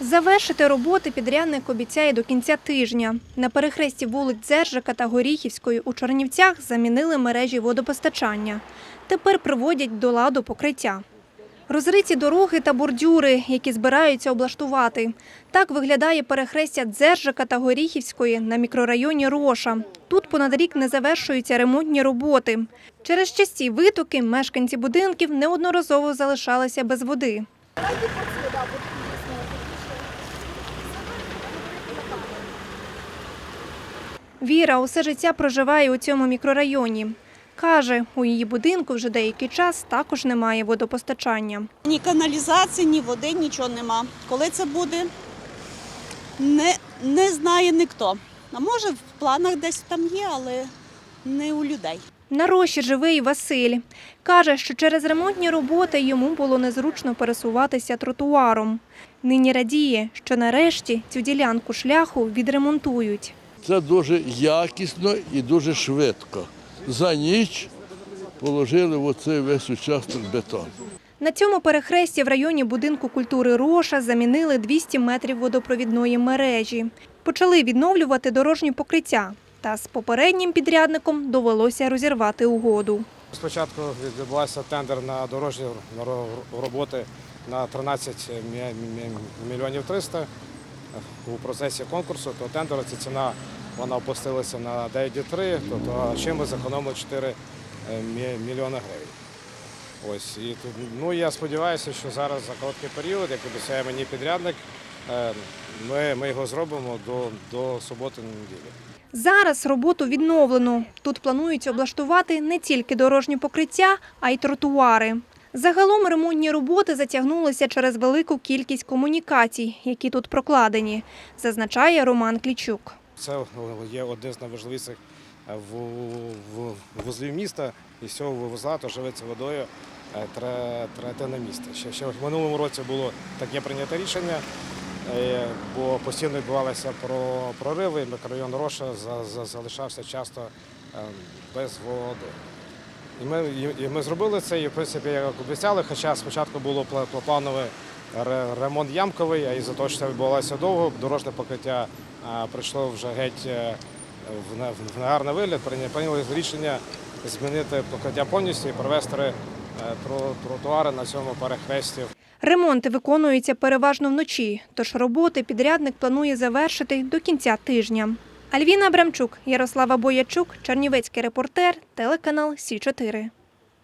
Завершити роботи підрядник обіцяє до кінця тижня. На перехресті вулиць Дзержика та Горіхівської у Чернівцях замінили мережі водопостачання. Тепер приводять до ладу покриття. Розриті дороги та бордюри, які збираються облаштувати. Так виглядає перехрестя Дзержика та Горіхівської на мікрорайоні Роша. Тут понад рік не завершуються ремонтні роботи. Через часті витоки мешканці будинків неодноразово залишалися без води. Віра усе життя проживає у цьому мікрорайоні. Каже, у її будинку вже деякий час також немає водопостачання. Ні каналізації, ні води, нічого нема. Коли це буде, не, не знає ніхто. А може в планах десь там є, але не у людей. На рощі живе і Василь. Каже, що через ремонтні роботи йому було незручно пересуватися тротуаром. Нині радіє, що нарешті цю ділянку шляху відремонтують. Це дуже якісно і дуже швидко. За ніч положили в оцей весь участок бетон. На цьому перехресті в районі будинку культури Роша замінили 200 метрів водопровідної мережі. Почали відновлювати дорожнє покриття. Та з попереднім підрядником довелося розірвати угоду. Спочатку відбувався тендер на дорожні роботи на 13 мі- мі- мільйонів 300. У процесі конкурсу то тендеру ця ціна вона опустилася на 9,3, тобто чим ми зекономили 4 мільйони гривень. Ось і тут, ну я сподіваюся, що зараз за короткий період, як обіцяє мені підрядник, е, ми, ми його зробимо до, до суботи неділі. Зараз роботу відновлено. Тут планують облаштувати не тільки дорожнє покриття, а й тротуари. Загалом ремонтні роботи затягнулися через велику кількість комунікацій, які тут прокладені, зазначає Роман Клічук. Це є один з найважливіших е, ву- ву- вузлів міста, і з цього вузла то живиться водою е, тре- третина міста. Ще, ще в минулому році було таке прийнято рішення, е, бо постійно відбувалися про прориви, мікрорайон Роша за- за- залишався часто е, без води. І ми, і- і ми зробили це, і в принципі, як обіцяли, хоча спочатку було пла- плановий ремонт ямковий, а що це відбувалося довго, дорожне покриття прийшло вже геть е, в негарний вигляд. Прийня- Прийняли рішення змінити покриття повністю і провести е, тро- тротуари на цьому перехресті. Ремонти виконуються переважно вночі, тож роботи підрядник планує завершити до кінця тижня. Альвіна Абрамчук, Ярослава Боячук, Чернівецький репортер, телеканал Сі 4